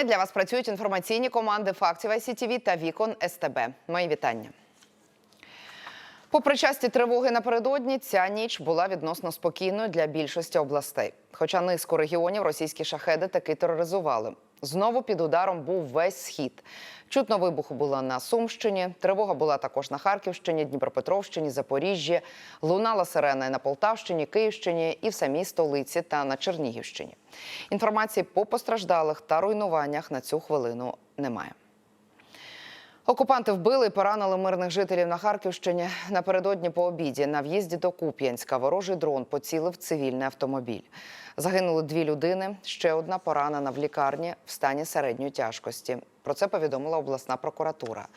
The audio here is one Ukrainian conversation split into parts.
Нині для вас працюють інформаційні команди фактів ICTV та Вікон СТБ. Мої вітання. Попри часті тривоги напередодні, ця ніч була відносно спокійною для більшості областей. Хоча низку регіонів російські шахеди таки тероризували. Знову під ударом був весь схід. Чутно вибуху було на Сумщині. Тривога була також на Харківщині, Дніпропетровщині, Запоріжжі. Лунала сирена і на Полтавщині, Київщині і в самій столиці та на Чернігівщині. Інформації по постраждалих та руйнуваннях на цю хвилину немає. Окупанти вбили і поранили мирних жителів на Харківщині. Напередодні по обіді на в'їзді до Куп'янська ворожий дрон поцілив цивільний автомобіль. Загинули дві людини. Ще одна поранена в лікарні в стані середньої тяжкості. Про це повідомила обласна прокуратура.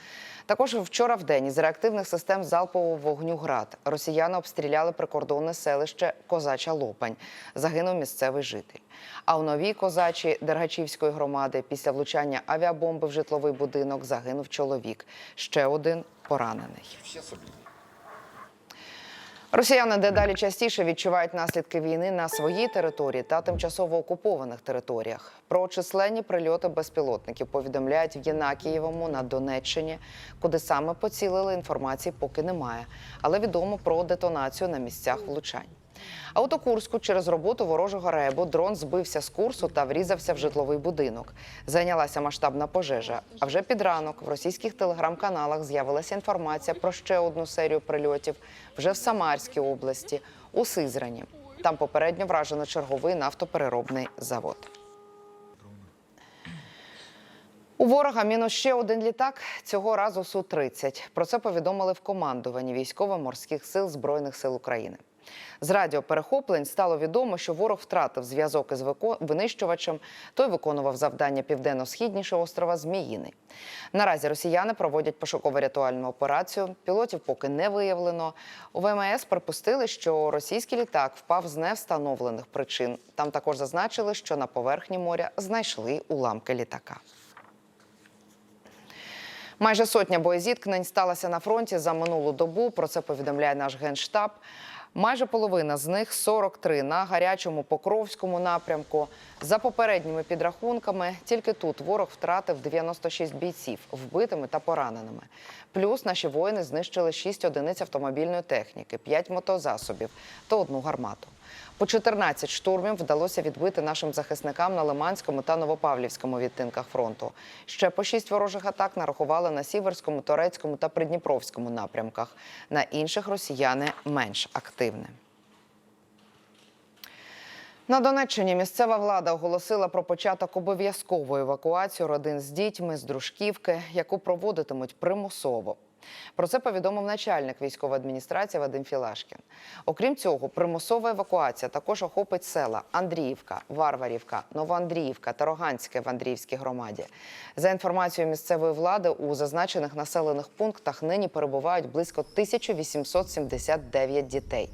Також вчора в день із реактивних систем залпового вогню град росіяни обстріляли прикордонне селище Козача Лопань. Загинув місцевий житель. А у новій козачі Дергачівської громади після влучання авіабомби в житловий будинок загинув чоловік. Ще один поранений. Росіяни дедалі частіше відчувають наслідки війни на своїй території та тимчасово окупованих територіях. Про численні прильоти безпілотників повідомляють в Єнакієвому на Донеччині, куди саме поцілили інформації поки немає, але відомо про детонацію на місцях влучань. А от у Курську через роботу ворожого ребу дрон збився з курсу та врізався в житловий будинок. Зайнялася масштабна пожежа. А вже під ранок в російських телеграм-каналах з'явилася інформація про ще одну серію прильотів вже в Самарській області, у Сизрані. Там попередньо вражено черговий нафтопереробний завод. У ворога мінус ще один літак, цього разу Су-30. Про це повідомили в командуванні військово-морських сил Збройних сил України. З радіоперехоплень стало відомо, що ворог втратив зв'язок із винищувачем. Той виконував завдання південно-східніше острова Зміїний. Наразі росіяни проводять пошуково-рятувальну операцію. Пілотів поки не виявлено. У ВМС припустили, що російський літак впав з невстановлених причин. Там також зазначили, що на поверхні моря знайшли уламки літака. Майже сотня боєзіткнень сталася на фронті за минулу добу. Про це повідомляє наш генштаб. Майже половина з них 43 на гарячому покровському напрямку. За попередніми підрахунками, тільки тут ворог втратив 96 бійців вбитими та пораненими. Плюс наші воїни знищили 6 одиниць автомобільної техніки, 5 мотозасобів та одну гармату. По 14 штурмів вдалося відбити нашим захисникам на Лиманському та Новопавлівському відтинках фронту. Ще по 6 ворожих атак нарахували на Сіверському, Торецькому та Придніпровському напрямках. На інших росіяни менш активні. На Донеччині місцева влада оголосила про початок обов'язкової евакуації родин з дітьми з дружківки, яку проводитимуть примусово. Про це повідомив начальник військової адміністрації Вадим Філашкін. Окрім цього, примусова евакуація також охопить села Андріївка, Варварівка, Новоандріївка та Роганське в Андріївській громаді. За інформацією місцевої влади, у зазначених населених пунктах нині перебувають близько 1879 дітей.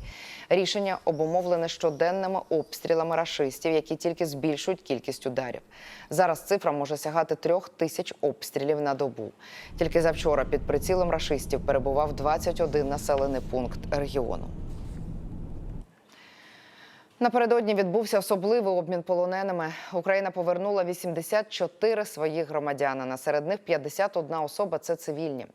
Рішення обумовлене щоденними обстрілами рашистів, які тільки збільшують кількість ударів. Зараз цифра може сягати трьох тисяч обстрілів на добу. Тільки завчора під прицілом рашистів перебував 21 населений пункт регіону. Напередодні відбувся особливий обмін полоненими. Україна повернула 84 своїх громадянина. Серед них 51 особа це цивільні.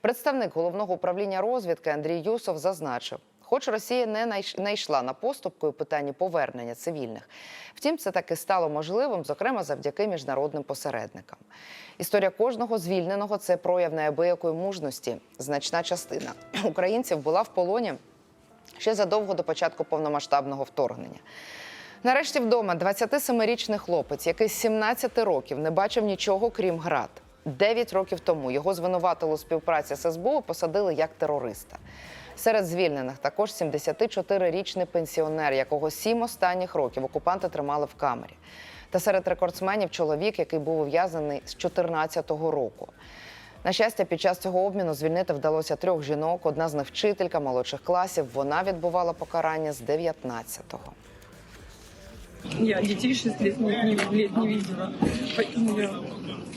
Представник головного управління розвідки Андрій Юсов зазначив. Хоч Росія не найш- не йшла на поступки у питанні повернення цивільних, втім, це таки стало можливим, зокрема завдяки міжнародним посередникам. Історія кожного звільненого це прояв неабиякої мужності. Значна частина українців була в полоні ще задовго до початку повномасштабного вторгнення. Нарешті вдома 27-річний хлопець, який з 17 років не бачив нічого крім град. Дев'ять років тому його звинуватили у співпраці з СБУ посадили як терориста. Серед звільнених також 74-річний пенсіонер, якого сім останніх років окупанти тримали в камері. Та серед рекордсменів чоловік, який був ув'язаний з 14-го року. На щастя, під час цього обміну звільнити вдалося трьох жінок. Одна з них вчителька молодших класів. Вона відбувала покарання з 19-го. Я детей 6 лет не, не, лет не видела, поэтому я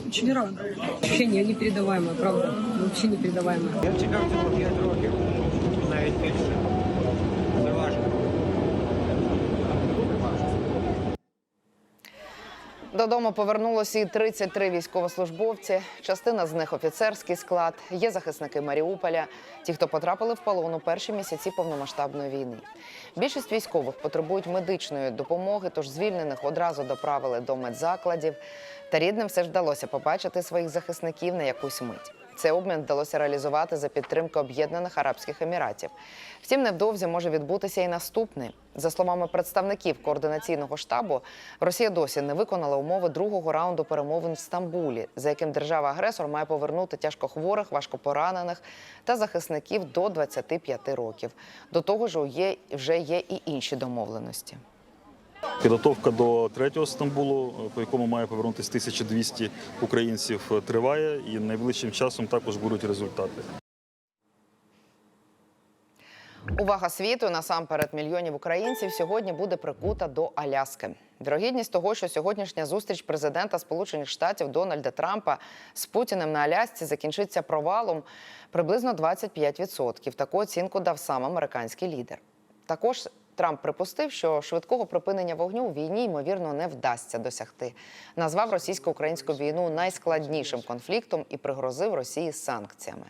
очень рада. Ощущение непередаваемое, правда. Вообще непередаваемое. Я 5 років, навіть додому повернулося і 33 військовослужбовці. Частина з них офіцерський склад. Є захисники Маріуполя, ті, хто потрапили в полон у перші місяці повномасштабної війни. Більшість військових потребують медичної допомоги, тож звільнених одразу доправили до медзакладів. Та рідним все ж вдалося побачити своїх захисників на якусь мить. Цей обмін вдалося реалізувати за підтримки Об'єднаних Арабських Еміратів. Втім, невдовзі може відбутися і наступний. За словами представників координаційного штабу, Росія досі не виконала умови другого раунду перемовин в Стамбулі, за яким держава-агресор має повернути тяжкохворих, важкопоранених та захисників до 25 років. До того ж, є вже є і інші домовленості. Підготовка до третього Стамбулу, по якому має повернутися 1200 українців, триває і найближчим часом також будуть результати. Увага світу насамперед мільйонів українців сьогодні буде прикута до Аляски. Вірогідність того, що сьогоднішня зустріч президента Сполучених Штатів Дональда Трампа з Путіним на Алясці закінчиться провалом приблизно 25%. Таку оцінку дав сам американський лідер. Також Трамп припустив, що швидкого припинення вогню у війні ймовірно не вдасться досягти. Назвав російсько-українську війну найскладнішим конфліктом і пригрозив Росії санкціями.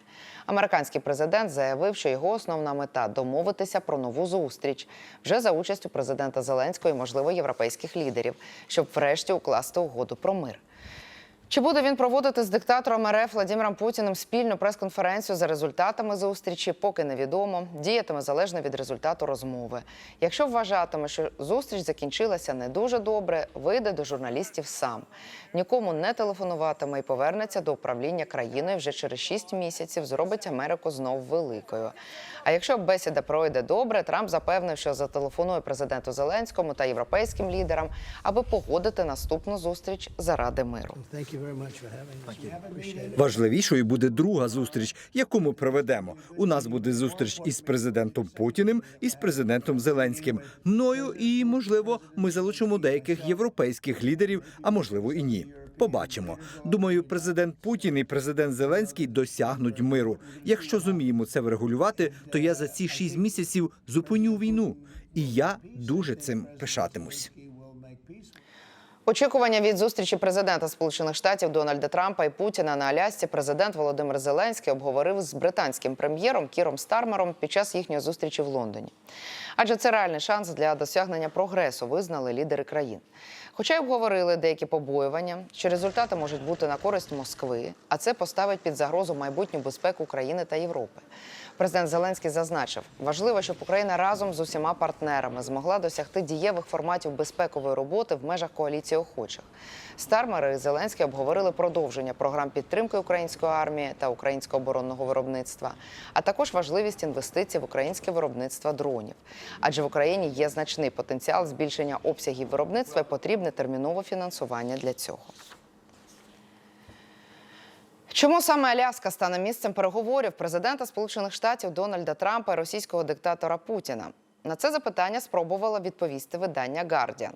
Американський президент заявив, що його основна мета домовитися про нову зустріч вже за участю президента Зеленського і, можливо, європейських лідерів, щоб врешті укласти угоду про мир. Чи буде він проводити з диктатором РФ Владимиром Путіним спільну прес-конференцію за результатами зустрічі, поки невідомо. Діятиме залежно від результату розмови. Якщо вважатиме, що зустріч закінчилася не дуже добре, вийде до журналістів сам. Нікому не телефонуватиме і повернеться до управління країною вже через 6 місяців. Зробить Америку знов великою. А якщо бесіда пройде добре, Трамп запевнив, що зателефонує президенту Зеленському та європейським лідерам, аби погодити наступну зустріч заради миру. Важливішою буде друга зустріч, яку ми проведемо. У нас буде зустріч із президентом Путіним і з президентом Зеленським. Мною і можливо, ми залучимо деяких європейських лідерів, а можливо і ні. Побачимо. Думаю, президент Путін і президент Зеленський досягнуть миру. Якщо зуміємо це врегулювати, то я за ці шість місяців зупиню війну, і я дуже цим пишатимусь. Очікування від зустрічі президента Сполучених Штатів Дональда Трампа і Путіна на Алясці президент Володимир Зеленський обговорив з британським прем'єром Кіром Стармером під час їхньої зустрічі в Лондоні. Адже це реальний шанс для досягнення прогресу, визнали лідери країн. Хоча й обговорили деякі побоювання, що результати можуть бути на користь Москви, а це поставить під загрозу майбутню безпеку України та Європи. Президент Зеленський зазначив, важливо, щоб Україна разом з усіма партнерами змогла досягти дієвих форматів безпекової роботи в межах коаліції охочих. Стармери і Зеленський обговорили продовження програм підтримки української армії та українського оборонного виробництва, а також важливість інвестицій в українське виробництво дронів. Адже в Україні є значний потенціал збільшення обсягів виробництва і потрібне термінове фінансування для цього. Чому саме Аляска стане місцем переговорів президента Сполучених Штатів Дональда Трампа і російського диктатора Путіна? На це запитання спробувала відповісти видання Guardian.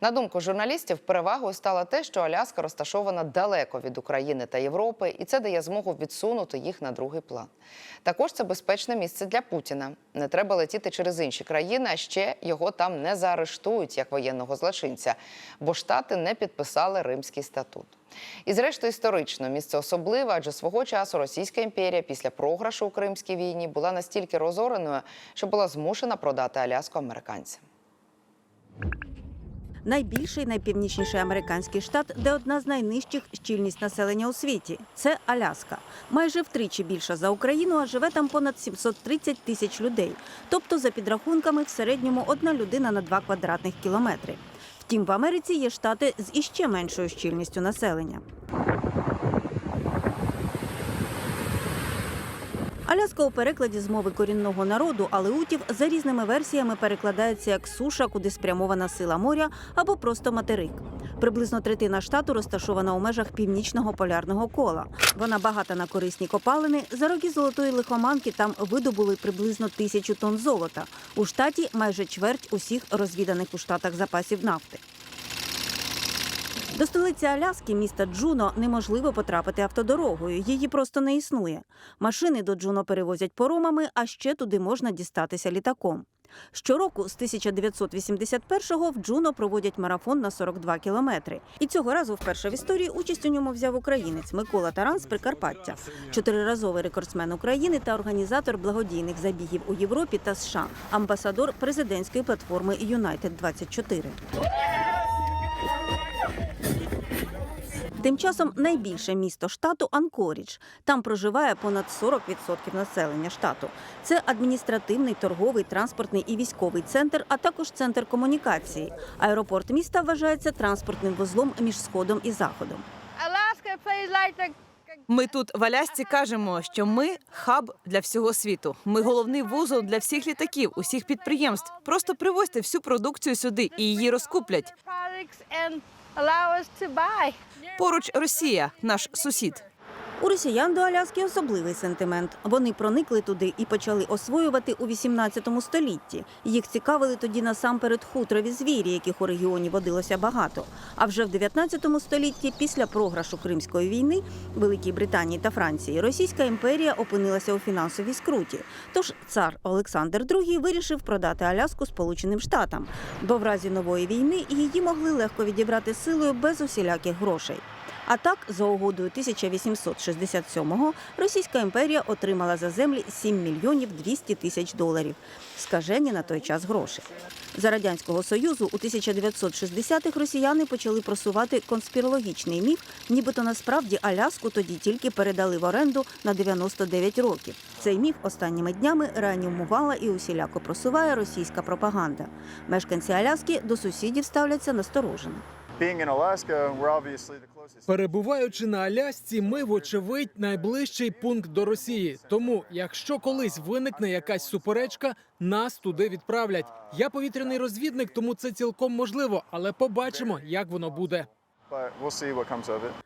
На думку журналістів, перевагою стало те, що Аляска розташована далеко від України та Європи, і це дає змогу відсунути їх на другий план. Також це безпечне місце для Путіна. Не треба летіти через інші країни, а ще його там не заарештують як воєнного злочинця, бо штати не підписали Римський статут. І, зрештою, історично місце особливе, адже свого часу Російська імперія після програшу у Кримській війні була настільки розореною, що була змушена продати Аляску американцям. Найбільший найпівнічніший американський штат, де одна з найнижчих щільність населення у світі. Це Аляска. Майже втричі більша за Україну, а живе там понад 730 тисяч людей. Тобто, за підрахунками, в середньому одна людина на 2 квадратних кілометри. Втім, в Америці є штати з іще меншою щільністю населення. Аляска у перекладі з мови корінного народу алеутів за різними версіями перекладається як суша, куди спрямована сила моря, або просто материк. Приблизно третина штату розташована у межах північного полярного кола. Вона багата на корисні копалини. За роки золотої лихоманки там видобули приблизно тисячу тонн золота. У штаті майже чверть усіх розвіданих у штатах запасів нафти. До столиці Аляски, міста Джуно, неможливо потрапити автодорогою. Її просто не існує. Машини до Джуно перевозять поромами, а ще туди можна дістатися літаком. Щороку з 1981-го в Джуно проводять марафон на 42 кілометри. І цього разу вперше в історії участь у ньому взяв українець Микола Таран з Прикарпаття, чотириразовий рекордсмен України та організатор благодійних забігів у Європі та США, амбасадор президентської платформи Юнайтед 24 Тим часом найбільше місто штату Анкорідж. Там проживає понад 40% населення штату. Це адміністративний, торговий, транспортний і військовий центр, а також центр комунікації. Аеропорт міста вважається транспортним вузлом між сходом і заходом. Ми тут в Алясці кажемо, що ми хаб для всього світу. Ми головний вузол для всіх літаків, усіх підприємств. Просто привозьте всю продукцію сюди і її розкуплять. Поруч Росія, наш сусід. У росіян до Аляски особливий сентимент. Вони проникли туди і почали освоювати у 18 столітті. Їх цікавили тоді насамперед хутрові звірі, яких у регіоні водилося багато. А вже в 19 столітті, після програшу Кримської війни Великій Британії та Франції, Російська імперія опинилася у фінансовій скруті. Тож цар Олександр II вирішив продати Аляску Сполученим Штатам, бо в разі нової війни її могли легко відібрати силою без усіляких грошей. А так, за угодою 1867-го Російська імперія отримала за землі 7 мільйонів 200 тисяч доларів. Скажені на той час гроші. За радянського союзу у 1960-х росіяни почали просувати конспірологічний міф, нібито насправді Аляску тоді тільки передали в оренду на 99 років. Цей міф останніми днями реанімувала і усіляко просуває російська пропаганда. Мешканці Аляски до сусідів ставляться насторожено. Перебуваючи на Алясці, ми, вочевидь, найближчий пункт до Росії. Тому, якщо колись виникне якась суперечка, нас туди відправлять. Я повітряний розвідник, тому це цілком можливо, але побачимо, як воно буде.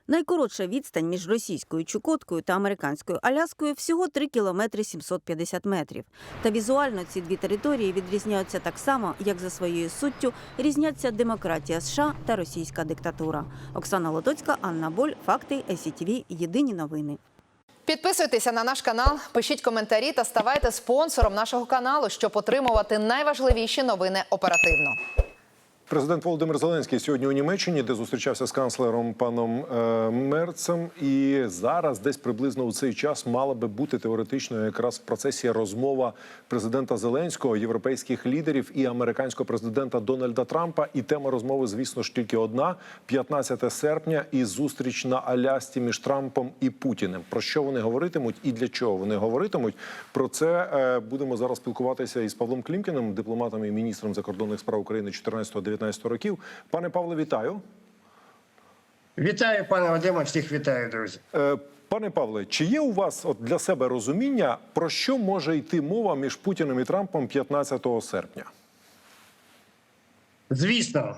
Найкоротша відстань між російською Чукоткою та американською Аляскою всього 3 кілометри 750 метрів. Та візуально ці дві території відрізняються так само, як за своєю суттю різняться демократія США та російська диктатура. Оксана Лотоцька, Анна Боль, Факти, СІТВ, Єдині новини. Підписуйтеся на наш канал, пишіть коментарі та ставайте спонсором нашого каналу, щоб отримувати найважливіші новини оперативно. Президент Володимир Зеленський сьогодні у Німеччині, де зустрічався з канцлером паном е, Мерцем. І зараз, десь приблизно у цей час, мала би бути теоретично якраз в процесі розмова президента Зеленського, європейських лідерів і американського президента Дональда Трампа. І тема розмови, звісно ж, тільки одна: 15 серпня і зустріч на Алясці між Трампом і Путіним. Про що вони говоритимуть і для чого вони говоритимуть? Про це е, будемо зараз спілкуватися із Павлом Клімкіним, дипломатом і міністром закордонних справ України 14-19 років. Пане Павле, вітаю. Вітаю, пане Вадиме, всіх вітаю, друзі. Е, Пане Павле, чи є у вас от для себе розуміння, про що може йти мова між Путіним і Трампом 15 серпня? Звісно.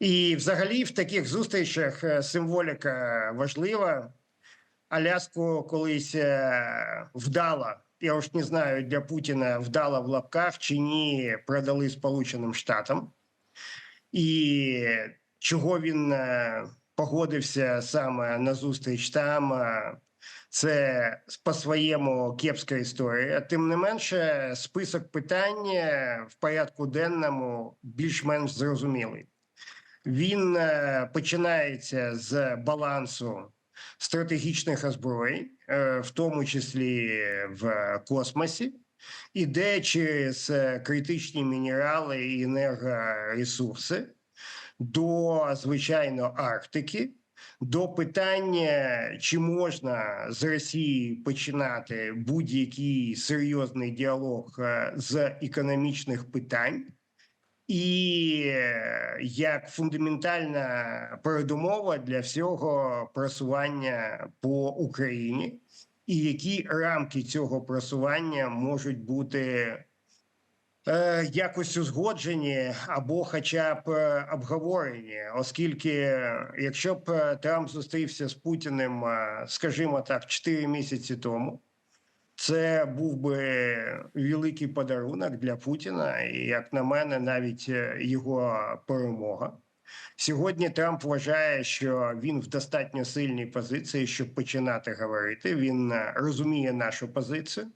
І взагалі в таких зустрічах е, символіка важлива. Аляску колись е, вдала, я уж не знаю, для Путіна вдала в лапках чи ні, продали Сполученим Штатам. І чого він е, погодився саме на зустріч там, е, це по-своєму кепська історія. Тим не менше, список питань е, в порядку денному більш-менш зрозумілий. Він починається з балансу стратегічних озброєнь, в тому числі в космосі, іде через е, критичні мінерали і енергоресурси до звичайно Арктики, до питання, чи можна з Росії починати будь-який серйозний діалог е, з економічних питань. І е, як фундаментальна передумова для всього просування по Україні, і які рамки цього просування можуть бути е, якось узгоджені або, хоча б е, обговорені, оскільки, якщо б е, Трамп зустрівся з Путіним, скажімо так, 4 місяці тому. Це був би великий подарунок для Путіна, і як на мене, навіть його перемога. Сьогодні Трамп вважає, що він в достатньо сильній позиції, щоб починати говорити. Він е, розуміє нашу позицію,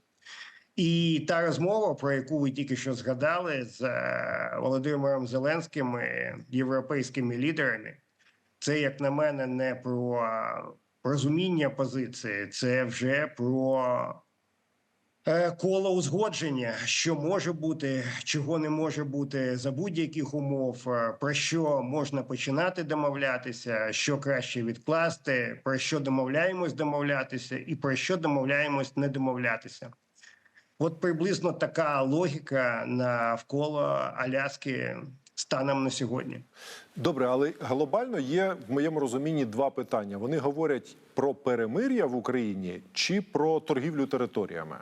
І та розмова, про яку ви тільки що згадали з е, Володимиром Зеленським і європейськими лідерами, це, як на мене, не про е, розуміння позиції, це вже про коло узгодження, що може бути, чого не може бути за будь-яких умов, е, про що можна починати домовлятися, що краще відкласти, про що домовляємось домовлятися, і про що домовляємось не домовлятися. От приблизно така логіка навколо Аляски станом на сьогодні. Добре, але глобально є в моєму розумінні два питання. Вони говорять про перемир'я в Україні чи про торгівлю територіями.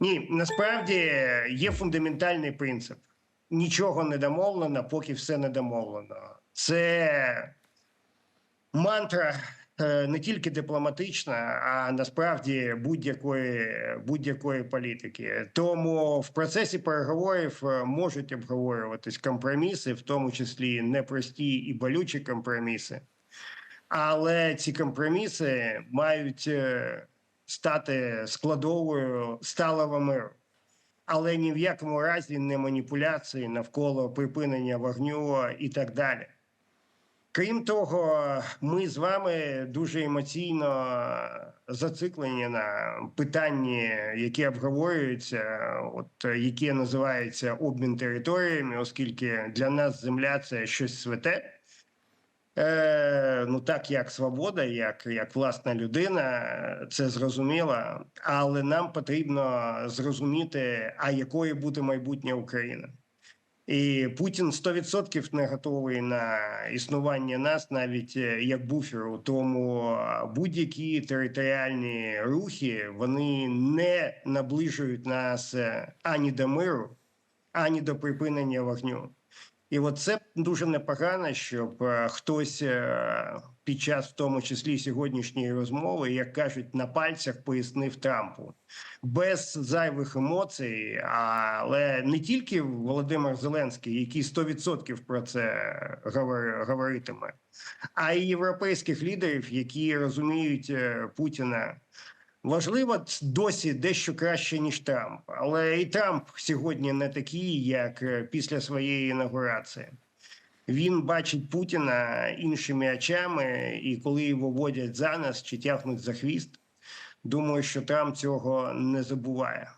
Ні, насправді є фундаментальний принцип: нічого не домовлено, поки все не домовлено. Це мантра е, не тільки дипломатична, а насправді будь-якої будь-якої політики. Тому в процесі переговорів е, можуть обговорюватись компроміси, в тому числі непрості і болючі компроміси. Але ці компроміси мають е, стати складовою сталого миру. Але ні в якому разі не маніпуляції навколо припинення вогню і так далі. Крім того, ми з вами дуже емоційно зациклені на питанні, яке обговорюється, от яке називається обмін територіями, оскільки для нас земля це щось святе. Е, ну так як свобода, як, як власна людина, це зрозуміло. Але нам потрібно зрозуміти, а якою буде майбутнє України. І Путін 100% не готовий на існування нас навіть е, як буферу. Тому будь-які територіальні рухи вони не наближують нас е, ані до миру, ані до припинення вогню. І от це дуже непогано, щоб е, хтось е, під час, в тому числі сьогоднішньої розмови, як кажуть, на пальцях пояснив Трампу без зайвих емоцій. Але не тільки Володимир Зеленський, який 100% про це говор- говоритиме, а й європейських лідерів, які розуміють е, Путіна. Важливо досі дещо краще ніж Трамп, але і Трамп сьогодні не такий, як е, після своєї інаугурації. Він бачить Путіна іншими очами, і коли його водять за нас чи тягнуть за хвіст, думаю, що Трамп цього не забуває.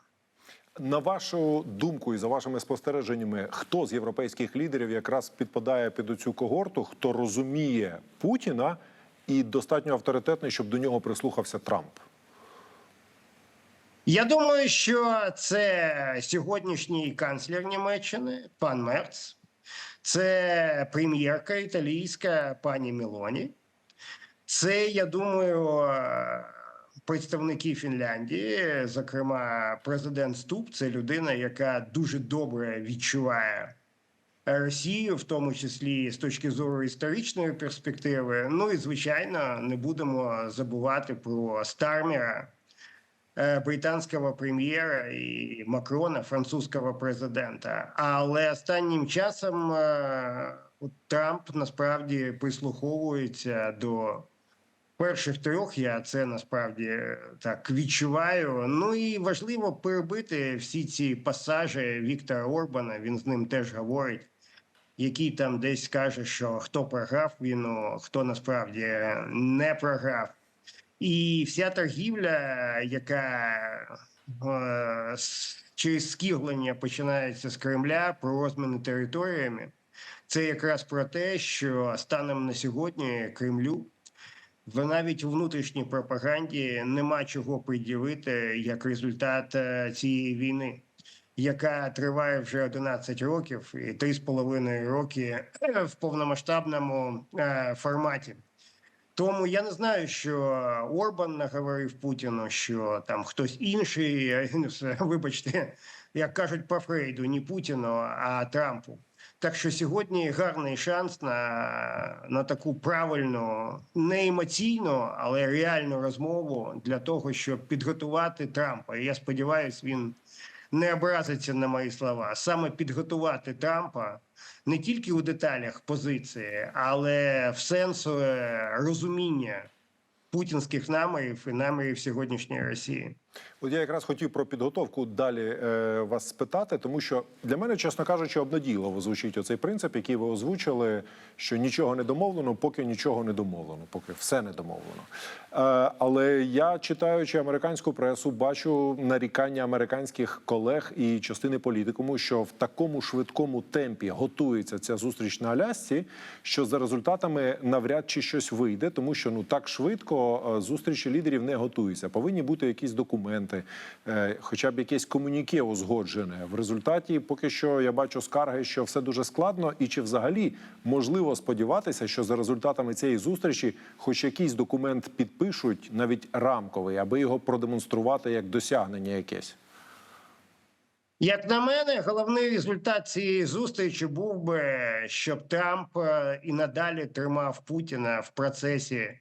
На вашу думку і за вашими спостереженнями, хто з європейських лідерів якраз підпадає під цю когорту, хто розуміє Путіна і достатньо авторитетний, щоб до нього прислухався Трамп? Я думаю, що це сьогоднішній канцлер Німеччини, пан Мерц, це прем'єрка італійська пані Мілоні. Це, я думаю, представники Фінляндії, зокрема, президент Ступ, це людина, яка дуже добре відчуває Росію, в тому числі з точки зору історичної перспективи. Ну і звичайно, не будемо забувати про Стармера. Е, Британського прем'єра і Макрона, французького президента. Але останнім часом е, Трамп насправді прислуховується до перших трьох. Я це насправді е, так відчуваю. Ну і важливо перебити всі ці пасажі Віктора Орбана. Він з ним теж говорить. Який там десь каже, що хто програв війну, хто насправді не програв. І вся торгівля, яка е, через скіглення починається з Кремля про розміни територіями, це якраз про те, що станом на сьогодні Кремлю навіть у внутрішній пропаганді нема чого пред'явити як результат е, цієї війни, яка триває вже 11 років і 3,5 роки е, в повномасштабному е, форматі. Тому я не знаю, що Орбан наговорив Путіну, що там хтось інший, вибачте, як кажуть по Фрейду, не Путіну, а Трампу. Так що сьогодні гарний шанс на, на таку правильну, не емоційну, але реальну розмову для того, щоб підготувати Трампа. І я сподіваюся, він не образиться на мої слова. Саме підготувати Трампа не тільки у деталях позиції, але в сенсу е, розуміння путінських намірів і намірів сьогоднішньої Росії. От я якраз хотів про підготовку далі е, вас спитати, тому що для мене, чесно кажучи, обнадійливо звучить оцей принцип, який ви озвучили, що нічого не домовлено, поки нічого не домовлено, поки все не домовлено. Е, але я, читаючи американську пресу, бачу нарікання американських колег і частини політикуму, що в такому швидкому темпі готується ця зустріч на Алясці, що за результатами навряд чи щось вийде, тому що ну так швидко е, зустрічі лідерів не готуються. Повинні бути якісь документи, е, хоча б якесь комуніке узгоджене. В результаті поки що я бачу скарги, що все дуже складно, і чи взагалі можливо сподіватися, що за результатами цієї зустрічі, хоч якийсь документ підпишуть, навіть рамковий, аби його продемонструвати як досягнення якесь. Як на мене, головний результат цієї зустрічі був би, щоб Трамп е, і надалі тримав Путіна в процесі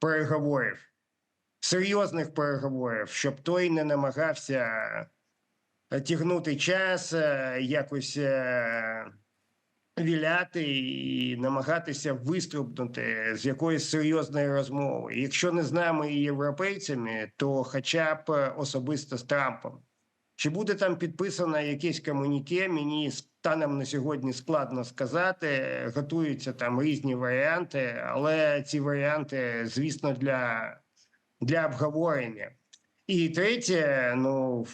переговорів, серйозних переговорів, щоб той не намагався тягнути час, е, якось е, віляти і намагатися вистрибнути з якоїсь серйозної розмови. Якщо не з нами і європейцями, то хоча б особисто з Трампом. Чи буде там підписано якесь комуніке, мені станом на сьогодні складно сказати. Готуються там різні варіанти, але ці варіанти, звісно, для, для обговорення. І третє, ну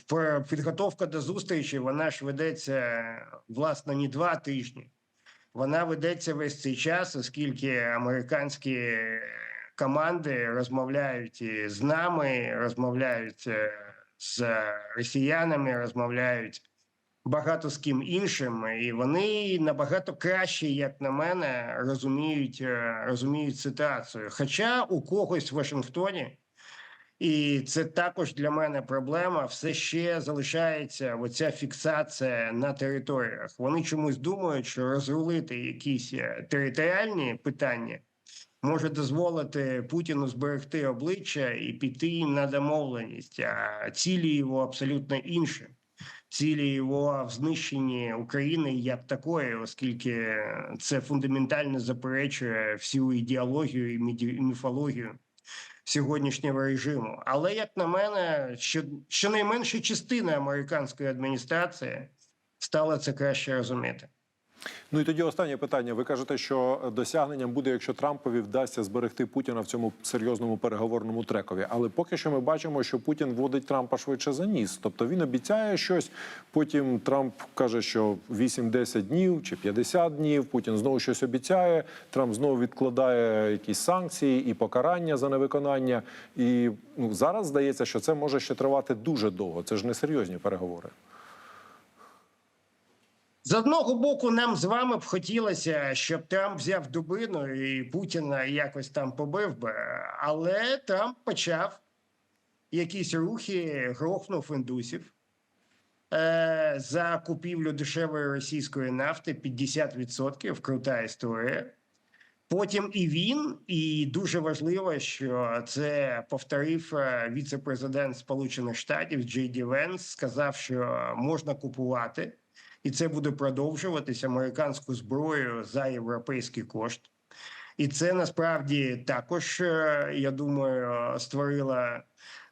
підготовка до зустрічі, вона ж ведеться власне не два тижні. Вона ведеться весь цей час, оскільки американські команди розмовляють з нами, розмовляють е, з росіянами, розмовляють багато з ким іншим, і вони набагато краще, як на мене, розуміють, е, розуміють ситуацію. Хоча у когось в Вашингтоні. І це також для мене проблема. Все ще залишається оця фіксація на територіях. Вони чомусь думають, що розрулити якісь е, територіальні питання може дозволити Путіну зберегти обличчя і піти на домовленість. А цілі його абсолютно інші. Цілі його в знищенні України як такої, оскільки це фундаментально заперечує всю ідеологію і міфологію сьогоднішнього режиму. Але як на мене, що щонайменше частина американської адміністрації стала це краще розуміти. Ну і тоді останнє питання. Ви кажете, що досягненням буде, якщо Трампові вдасться зберегти Путіна в цьому серйозному переговорному трекові. Але поки що ми бачимо, що Путін вводить Трампа швидше за ніс. Тобто він обіцяє щось. Потім Трамп каже, що 8-10 днів чи 50 днів. Путін знову щось обіцяє. Трамп знову відкладає якісь санкції і покарання за невиконання. І ну зараз здається, що це може ще тривати дуже довго. Це ж не серйозні переговори. З одного боку, нам з вами б хотілося, щоб Трамп взяв дубину і Путіна якось там побив би, але Трамп почав якісь рухи, грохнув індусів е, за купівлю дешевої російської нафти 50%, крута історія. Потім і він, і дуже важливо, що це повторив е, віце-президент Сполучених Штатів Джей Ді Венс, сказав, що можна купувати, і це буде продовжуватись американську зброю за європейський кошт. І це насправді також, е, я думаю, створило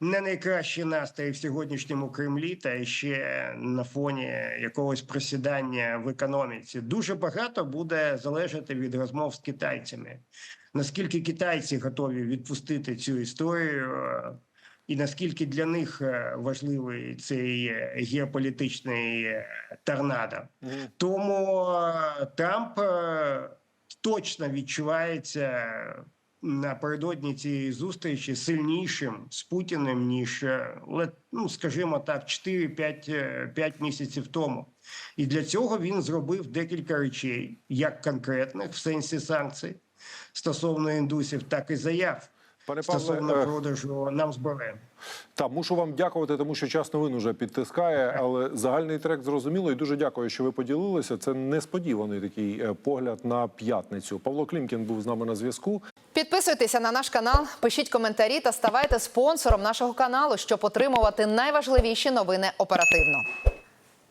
не найкращий настрій в сьогоднішньому Кремлі, та ще на фоні якогось просідання в економіці. Дуже багато буде залежати від розмов з китайцями. Наскільки китайці готові відпустити цю історію, і наскільки для них е, важливий цей е, геополітичний е, торнадо. Тому Трамп точно відчувається напередодні цієї зустрічі сильнішим з Путіним, ніж, ну, скажімо так, 4-5 е, 5 місяців тому. І для цього він зробив декілька речей, як конкретних в сенсі санкцій стосовно індусів, так і заяв Пане Павле, стосовно е, продажу нам зброї. Так, мушу вам дякувати, тому що час новин уже підтискає, але загальний трек зрозуміло. І дуже дякую, що ви поділилися. Це несподіваний такий е, погляд на п'ятницю. Павло Клімкін був з нами на зв'язку. Підписуйтеся на наш канал, пишіть коментарі та ставайте спонсором нашого каналу, щоб отримувати найважливіші новини оперативно.